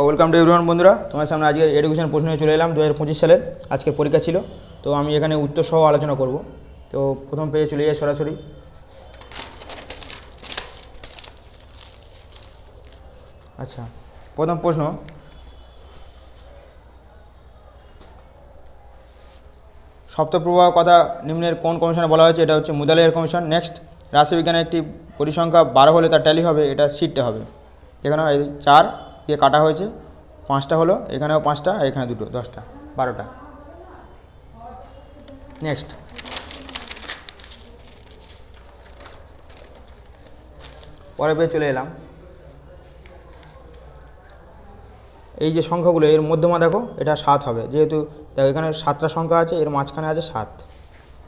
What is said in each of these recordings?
Welcome to everyone বন্ধুরা। তোমার সামনে আজকে এডুকেশন প্রশ্ন চলে এলাম দু হাজার পঁচিশ সালের আজকের পরীক্ষা ছিল। তো আমি এখানে উত্তর সহ আলোচনা করব। তো প্রথম পেজে চলে যাই সরাসরি। আচ্ছা প্রথম প্রশ্ন। সপ্তপ্রবাহ কথা নিম্নের কোন কমিশনে বলা হয়েছে? এটা হচ্ছে মুদালিয়ার কমিশন নেক্সট রাশিবিজ্ঞানের একটি পরিসংখ্যা বারো হলে তার ট্যালি হবে, এটা সিটটা হবে। এখানে এই চার। দিয়ে কাটা হয়েছে। পাঁচটা হলো, এখানেও পাঁচটা এখানে দুটো, দশটা, বারোটা। নেক্সট পরে পেয়ে চলে এলাম। এই যে সংখ্যাগুলো, এর মধ্যমা দেখো, এটা সাত হবে। যেহেতু দেখো, এখানে সাতটা সংখ্যা আছে, এর মাঝখানে আছে সাত।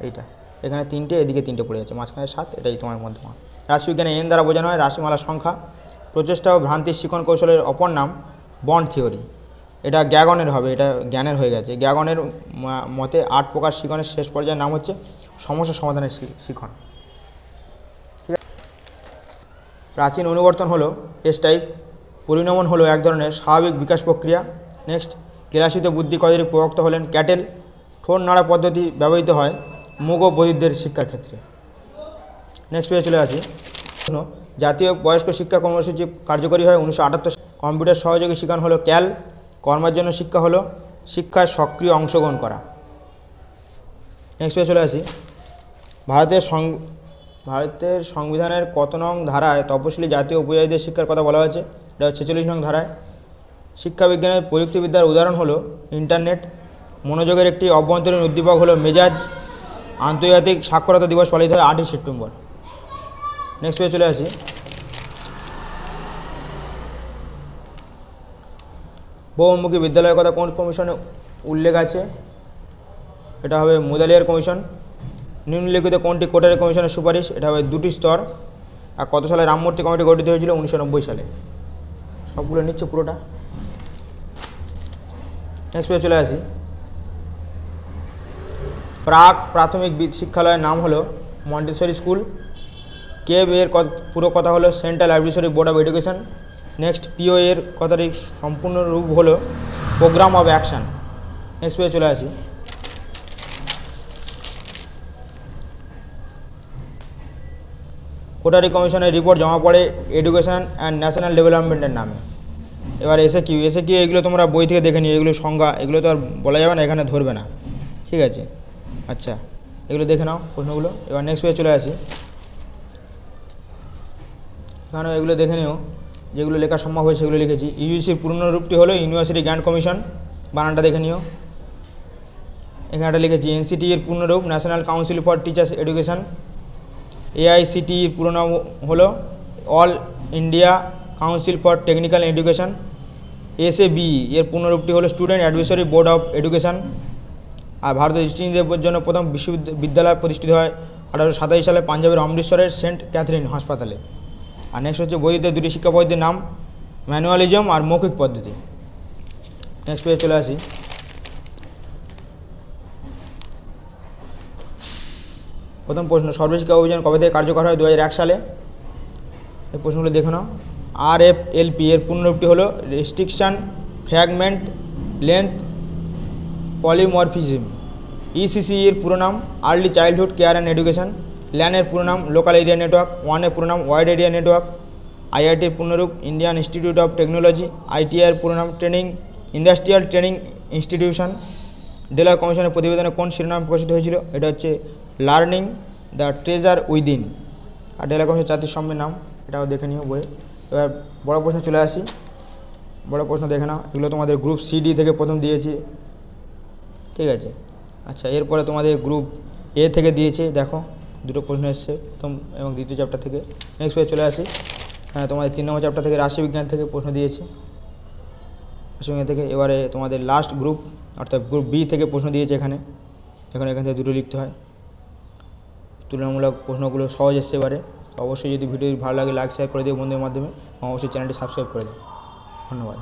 এইটা। এখানে তিনটে, এদিকে তিনটে পড়ে আছে। মাঝখানে সাত, এটাই তোমার মধ্যমা। রাশিবিজ্ঞানে এন দ্বারা বোঝানো হয়, রাশিমালার সংখ্যা। প্রচেষ্টা ও ভ্রান্তির শিখন কৌশলের অপর নাম বন্ড থিওরি। এটা গ্যাগনের হবে, এটা জ্ঞানের হয়ে গেছে। গ্যাগনের মতে আট প্রকার শিখনের শেষ পর্যায়ের নাম হচ্ছে সমস্যা সমাধানের শিখন। প্রাচীন অনুবর্তন হলো এস টাইপ, পরিণমন হলো এক ধরনের স্বাভাবিক বিকাশ প্রক্রিয়া। নেক্সট কেলাসিত বুদ্ধি কদের প্রবক্তা হলেন ক্যাটেল। ঠোঁট নাড়া পদ্ধতি ব্যবহৃত হয় মুগ ও বৈদ্যের শিক্ষার ক্ষেত্রে। নেক্সট পেয়ে চলে আসি। জাতীয় বয়স্ক শিক্ষা কর্মসূচি কার্যকরী হয় উনিশশো আটাত্তর কম্পিউটার সহযোগী শিক্ষণ হলো ক্যাল, কর্মের জন্য শিক্ষা হলো শিক্ষায় সক্রিয় অংশগ্রহণ করা। নেক্সট পেজে চলে আসি। ভারতের সং ভারতের সংবিধানের কত নং ধারায় তপশিলি জাতীয় উপজাতিদের শিক্ষার কথা বলা হয়েছে, এটা ছেচল্লিশ নং ধারায়। শিক্ষাবিজ্ঞানের প্রযুক্তিবিদ্যার উদাহরণ হলো ইন্টারনেট, মনোযোগের একটি অভ্যন্তরীণ উদ্দীপক হলো মেজাজ, আন্তর্জাতিক সাক্ষরতা দিবস পালিত হয় আটই সেপ্টেম্বর। নেক্সট পেজে চলে আসি। বহুমুখী বিদ্যালয়ের কথা কোন কমিশনে উল্লেখ আছে? এটা হবে মুদালিয়ার কমিশন। নিম্নলিখিত কোনটি কোটারি কমিশনের সুপারিশ? এটা হবে দুটি স্তর। আর কত সালে রামমূর্তি কমিটি গঠিত হয়েছিল? উনিশশো নব্বই সালে। সবগুলো নিচ্ছে পুরোটা। নেক্সট পেজে চলে আসি। প্রাক প্রাথমিক শিক্ষালয়ের নাম হলো মন্টেশ্বরী স্কুল। কেব এর পুরো কথা হলো central advisory board of education next PO এর কথাটি সম্পূর্ণ রূপ হলো প্রোগ্রাম অফ অ্যাকশন নেক্সট পেয়ে চলে আসি। কোটারি কমিশনের রিপোর্ট জমা পড়ে এডুকেশন অ্যান্ড ন্যাশনাল ডেভেলপমেন্টের নামে। এবার এসে কিউ এসে কিউ এগুলো তোমরা বই থেকে দেখে নিও? এগুলো সংজ্ঞা, এগুলো তো আর বলা যাবে না, এখানে ধরবে না। ঠিক আছে? আচ্ছা এগুলো দেখে নাও প্রশ্নগুলো। এবার নেক্সট পেয়ে চলে আসি। এখানেও এগুলো দেখে নিও, যেগুলো লেখা সম্ভব হয় সেগুলো লিখেছি। ইউজিসির পূর্ণরূপটি হলো ইউনিভার্সিটি গ্র্যান্ড কমিশন বানানটা দেখে নিও। এখানে একটা লিখেছি এনসিটি এর পূর্ণরূপ national council for teachers education এআইসিটির পুরো নাম হলো all India council for technical education SAB এর পূর্ণরূপটি হলো student advisory board of education আর ভারতের দৃষ্টিহীনদের জন্য প্রথম বিশ্ববিদ্যালয় প্রতিষ্ঠিত হয় আঠারোশো সাতাশি সালে পাঞ্জাবের অমৃতসরের সেন্ট ক্যাথরিন হাসপাতালে। আর নেক্সট হচ্ছে বইতে দুটি শিক্ষা পদ্ধতির নাম ম্যানুয়ালিজম আর মৌখিক পদ্ধতি। নেক্সট পেজে চলে আসি। প্রথম প্রশ্ন, সর্বশিক্ষা অভিযান কবে থেকে কার্যকর হয় দু সালে? এই প্রশ্নগুলো দেখে নাও। আর এফ এল পি এর পূর্ণরূপটি হলো restriction fragment length polymorphism ECC এর পুরো নাম early childhood care and education ল্যানের পুরো নাম লোকাল এরিয়া নেটওয়ার্ক, ওয়ানের পুরো নাম ওয়াইড এরিয়া নেটওয়ার্ক, আইআইটির পূর্ণরূপ ইন্ডিয়ান ইনস্টিটিউট অফ টেকনোলজি, আইটিআইয়ের পুরো নাম ট্রেনিং, ইন্ডাস্ট্রিয়াল ট্রেনিং ইনস্টিটিউশন। ডেলার কমিশনের প্রতিবেদনে কোন শিরোনাম প্রকাশিত হয়েছিল? এটা হচ্ছে লার্নিং দ্য ট্রেজার উইদিন। আর ডেলা কমিশন জাতির সম্মের নাম, এটাও দেখে নিও বইয়ে। এবার বড় প্রশ্ন চলে আসি। বড় প্রশ্ন দেখে নাও। এগুলো তোমাদের গ্রুপ সিডি থেকে প্রথম দিয়েছি। ঠিক আছে? আচ্ছা এরপরে তোমাদের গ্রুপ এ থেকে দিয়েছে, দেখো। দুটো প্রশ্ন এসছে, প্রথম এবং দ্বিতীয় চ্যাপ্টার থেকে। নেক্সট পেয়ে চলে আসি। হ্যাঁ তোমাদের তিন নম্বর চ্যাপ্টার থেকে রাশিবিজ্ঞান থেকে প্রশ্ন দিয়েছে। রাশিবিজ্ঞান থেকে এবারে তোমাদের লাস্ট গ্রুপ অর্থাৎ গ্রুপ বি থেকে প্রশ্ন দিয়েছে এখানে। এখন এখান থেকে দুটো লিখতে হয়। তুলনামূলক প্রশ্নগুলো সহজ এসছে এবারে। অবশ্যই যদি ভিডিও ভালো লাগে লাইক শেয়ার করে দিও বন্ধুদের মাধ্যমে। অবশ্যই চ্যানেলটি সাবস্ক্রাইব করে দিও। ধন্যবাদ।